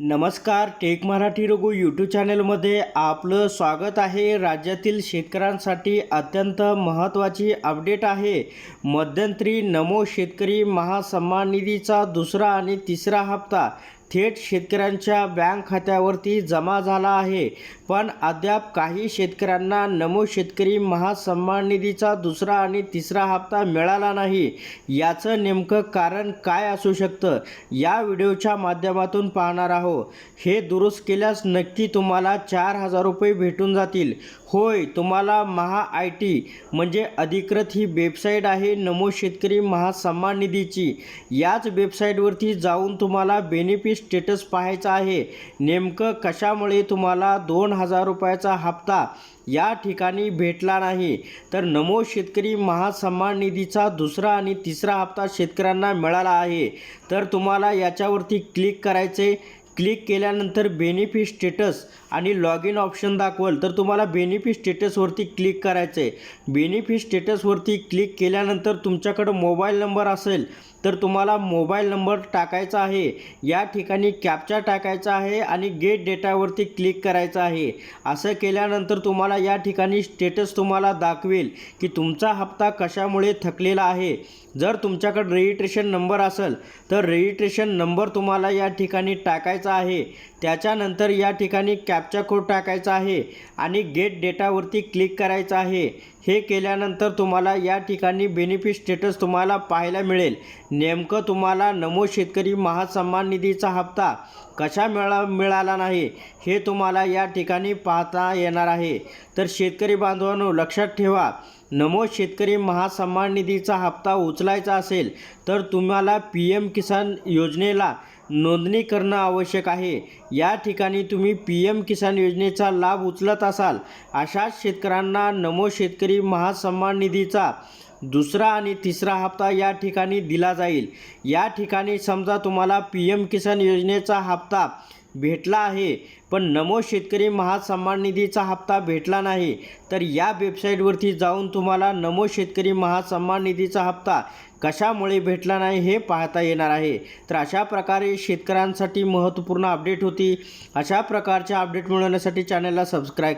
नमस्कार take Marathi Raghu YouTube चॅनलमध्ये आपलं स्वागत आहे. राज्यातील शेतकऱ्यांसाठी अत्यंत महत्त्वाची अपडेट आहे. मध्यंतरी नमो शेतकरी महासन्मान निधीचा दुसरा आणि तिसरा हप्ता थेट शेतकऱ्यांच्या बँक खात्यावरती जमा झाला आहे. पण अद्याप काही शेतकऱ्यांना नमो शेतकरी महासन्मान निधीचा दुसरा आणि तिसरा हप्ता मिळाला नाही. याचं नेमकं कारण काय असू शकतं? या व्हिडिओच्या माध्यमातून पाहणार आहोत. हे दुरुस्त केल्यास नक्की तुम्हाला चार हजार रुपये भेटून जातील. होय तुम्हाला महा आय टी म्हणजे अधिकृत ही वेबसाईट आहे नमो शेतकरी महासन्मान निधीची. याच वेबसाईटवरती जाऊन तुम्हाला बेनिफिट स्टेटस पाहायचा आहे. नेमकं कशामुळे तुम्हाला दोन हजार रुपयाचा हप्ता या ठिकाणी भेटला नाही? तर नमो शेतकरी महासन्मान निधीचा दुसरा आणि तिसरा हप्ता शेतकऱ्यांना मिळाला आहे. तर तुम्हाला याच्यावरती क्लिक करायचे क्लिक केल्यानंतर बेनिफिट स्टेटस आणि लॉग इन ऑप्शन दाखवल तर तुम्हाला बेनिफिट स्टेटसवरती क्लिक करायचं आहे बेनिफिट स्टेटसवरती क्लिक केल्यानंतर तुमच्याकडं मोबाईल नंबर असेल तर तुम्हाला मोबाईल नंबर टाकायचा आहे. या ठिकाणी कॅप्चा टाकायचा आहे आणि गेट डेटावरती क्लिक करायचं आहे. असं केल्यानंतर तुम्हाला या ठिकाणी स्टेटस तुम्हाला दाखवेल की तुमचा हप्ता कशामुळे थकलेला आहे. जर तुमच्याकडे रजिस्ट्रेशन नंबर असेल तर रजिस्ट्रेशन नंबर तुम्हाला या ठिकाणी टाकायचा आहे. त्याच्यानंतर या ठिकाणी कॅप्चा कोड टाकायचा आहे आणि गेट डेटावरती क्लिक करायचं आहे. हे केल्यानंतर तुम्हाला या ठिकाणी बेनिफिट स्टेटस तुम्हाला पाहायला मिळेल. नेमकं तुम्हाला नमो शेतकरी महासन्मान निधीचा हप्ता कशा मिळा मिळाला नाही हे तुम्हाला या ठिकाणी पाहता येणार आहे. तर शेतकरी बांधवांनो लक्षात ठेवा नमो शेतकरी महासन्मान निधीचा हप्ता उचलायचा असेल तर तुम्हाला पी एम किसान योजनेला नोंदणी करणं आवश्यक आहे. या ठिकाणी तुम्ही पी एम किसान योजनेचा लाभ उचलत असाल. अशाच शेतकऱ्यांना नमो शेतकरी महासन्मान निधीचा दुसरा आणि तिसरा हप्ता या ठिकाणी दिला जाईल. या ठिकाणी समजा तुम्हाला पी एम किसान योजनेचा हप्ता भेटला आहे. पण नमो शेतकरी महासन्मान निधीचा हप्ता भेटला नाही. तर या वेबसाईटवरती जाऊन तुम्हाला नमो शेतकरी महासन्मान निधीचा हप्ता कशामुळे भेटला नाही हे पाहता येणार आहे. तर अशा प्रकारे शेतकऱ्यांसाठी महत्त्वपूर्ण अपडेट होती. अशा प्रकारच्या अपडेट मिळवण्यासाठी चॅनलला सबस्क्राईब करा.